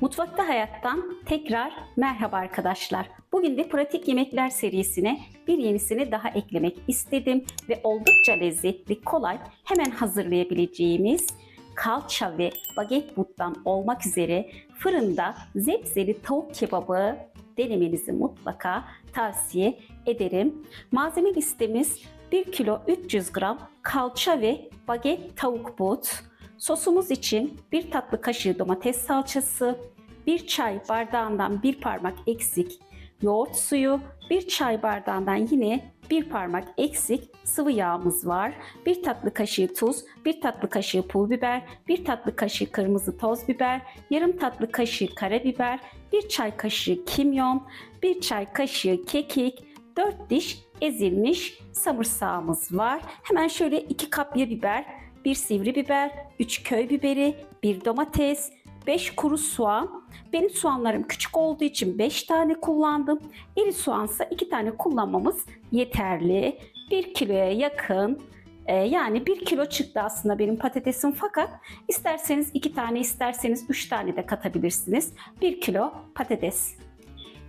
Mutfakta Hayat'tan tekrar merhaba arkadaşlar. Bugün de pratik yemekler serisine bir yenisini daha eklemek istedim ve oldukça lezzetli, kolay, hemen hazırlayabileceğimiz kalça ve baget buttan olmak üzere fırında zepseli tavuk kebabı denemenizi mutlaka tavsiye ederim. Malzeme listemiz 1 kilo 300 gram kalça ve baget tavuk but, Sosumuz için bir tatlı kaşığı domates salçası, bir çay bardağından bir parmak eksik yoğurt suyu, bir çay bardağından yine bir parmak eksik sıvı yağımız var. Bir tatlı kaşığı tuz, bir tatlı kaşığı pul biber, bir tatlı kaşığı kırmızı toz biber, yarım tatlı kaşığı karabiber, bir çay kaşığı kimyon, bir çay kaşığı kekik, 4 diş ezilmiş samırsağımız var. Hemen şöyle 2 kapya biber, bir sivri biber, 3 köy biberi, bir domates, 5 kuru soğan. Benim soğanlarım küçük olduğu için 5 tane kullandım. İri soğansa 2 tane kullanmamız yeterli. 1 kiloya yakın e, yani 1 kilo çıktı aslında benim patatesim fakat isterseniz 2 tane isterseniz 3 tane de katabilirsiniz. 1 kilo patates.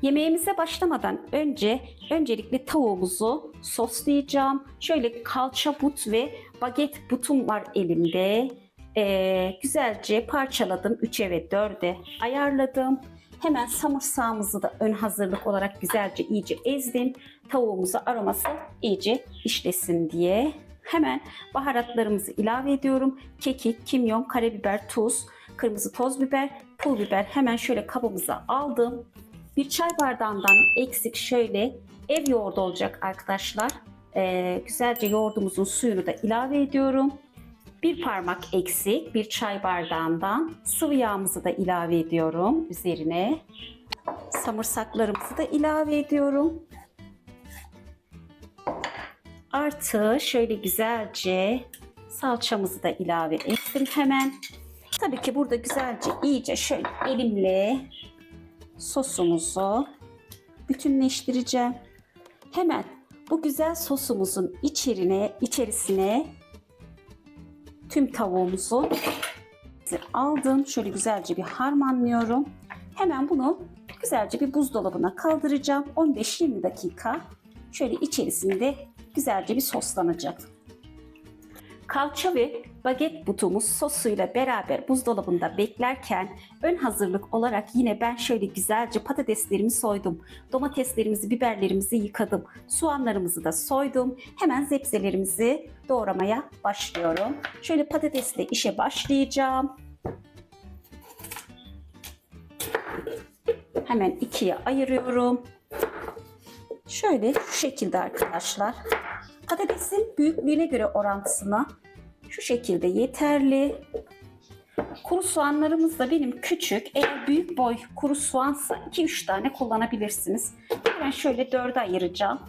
Yemeğimize başlamadan önce öncelikle tavuğumuzu soslayacağım. Şöyle kalça but ve baget butum var elimde. Ee, güzelce parçaladım. 3'e ve 4'e ayarladım. Hemen samırsağımızı da ön hazırlık olarak güzelce iyice ezdim. Tavuğumuza aroması iyice işlesin diye. Hemen baharatlarımızı ilave ediyorum. Kekik, kimyon, karabiber, tuz, kırmızı toz biber, pul biber hemen şöyle kabımıza aldım. Bir çay bardağından eksik şöyle ev yoğurdu olacak arkadaşlar. Ee, güzelce yoğurdumuzun suyunu da ilave ediyorum. Bir parmak eksik bir çay bardağından sıvı yağımızı da ilave ediyorum üzerine. Samırsaklarımızı da ilave ediyorum. Artı şöyle güzelce salçamızı da ilave ettim hemen. Tabii ki burada güzelce iyice şöyle elimle sosumuzu bütünleştireceğim. Hemen bu güzel sosumuzun içerine, içerisine tüm tavuğumuzu aldım. Şöyle güzelce bir harmanlıyorum. Hemen bunu güzelce bir buzdolabına kaldıracağım. 15-20 dakika şöyle içerisinde güzelce bir soslanacak. Kalça ve baget butumuz sosuyla beraber buzdolabında beklerken ön hazırlık olarak yine ben şöyle güzelce patateslerimi soydum. Domateslerimizi, biberlerimizi yıkadım. Soğanlarımızı da soydum. Hemen zepselerimizi doğramaya başlıyorum. Şöyle patatesle işe başlayacağım. Hemen ikiye ayırıyorum. Şöyle şu şekilde arkadaşlar. Patatesin büyüklüğüne göre orantısına şu şekilde yeterli. Kuru soğanlarımız da benim küçük. Eğer büyük boy kuru soğansa 2-3 tane kullanabilirsiniz. Ben şöyle dörde ayıracağım.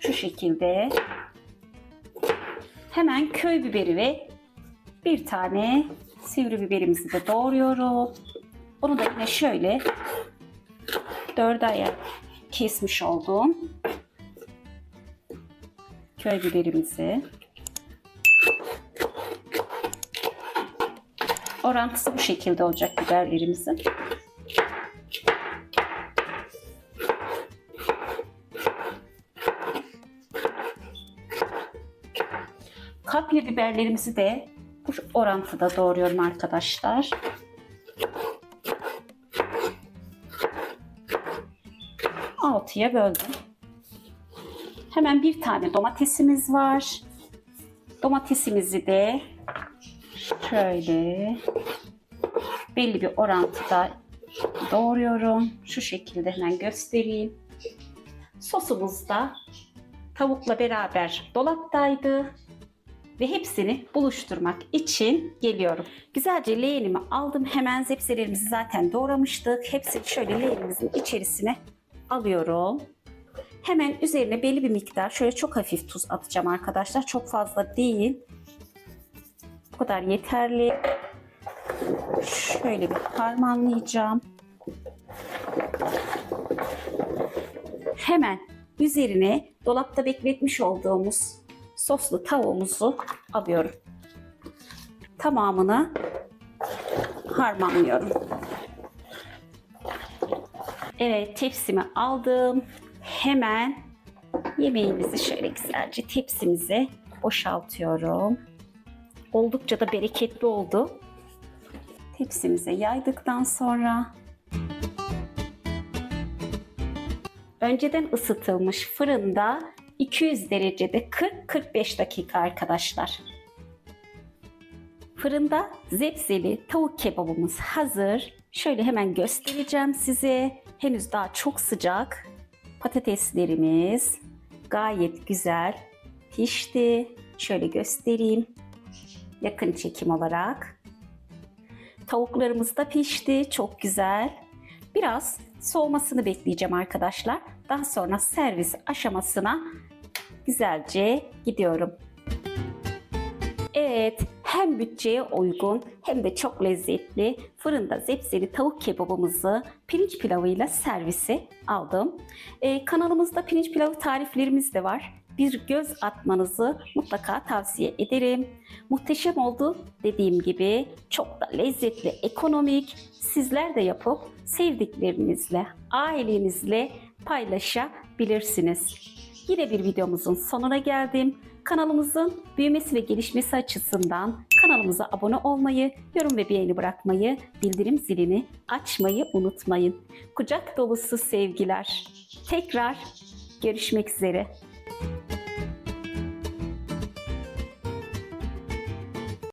Şu şekilde. Hemen köy biberi ve bir tane sivri biberimizi de doğruyorum. Onu da yine şöyle dörde aya kesmiş oldum. Köy biberimizi Orantısı bu şekilde olacak biberlerimizin. Kapya biberlerimizi de bu orantıda doğruyorum arkadaşlar. Altıya böldüm. Hemen bir tane domatesimiz var. Domatesimizi de şöyle belli bir orantıda doğruyorum. Şu şekilde hemen göstereyim. Sosumuz da tavukla beraber dolaptaydı ve hepsini buluşturmak için geliyorum. Güzelce leğenimi aldım. Hemen zepselerimizi zaten doğramıştık. Hepsini şöyle leğenimizin içerisine alıyorum. Hemen üzerine belli bir miktar şöyle çok hafif tuz atacağım arkadaşlar. Çok fazla değil. Bu kadar yeterli. Şöyle bir harmanlayacağım. Hemen üzerine dolapta bekletmiş olduğumuz soslu tavuğumuzu alıyorum. Tamamını harmanlıyorum. Evet tepsimi aldım. Hemen yemeğimizi şöyle güzelce tepsimize boşaltıyorum. Oldukça da bereketli oldu. Tepsimize yaydıktan sonra önceden ısıtılmış fırında 200 derecede 40-45 dakika arkadaşlar. Fırında zepseli tavuk kebabımız hazır. Şöyle hemen göstereceğim size. Henüz daha çok sıcak. Patateslerimiz gayet güzel pişti. Şöyle göstereyim. Yakın çekim olarak. Tavuklarımız da pişti. Çok güzel. Biraz soğumasını bekleyeceğim arkadaşlar. Daha sonra servis aşamasına güzelce gidiyorum. Evet, hem bütçeye uygun hem de çok lezzetli fırında zepseli tavuk kebabımızı pirinç pilavıyla servise aldım. Ee, kanalımızda pirinç pilavı tariflerimiz de var. Bir göz atmanızı mutlaka tavsiye ederim. Muhteşem oldu dediğim gibi çok da lezzetli, ekonomik. Sizler de yapıp sevdiklerinizle, ailenizle paylaşabilirsiniz. Yine bir videomuzun sonuna geldim. Kanalımızın büyümesi ve gelişmesi açısından kanalımıza abone olmayı, yorum ve beğeni bırakmayı, bildirim zilini açmayı unutmayın. Kucak dolusu sevgiler. Tekrar görüşmek üzere.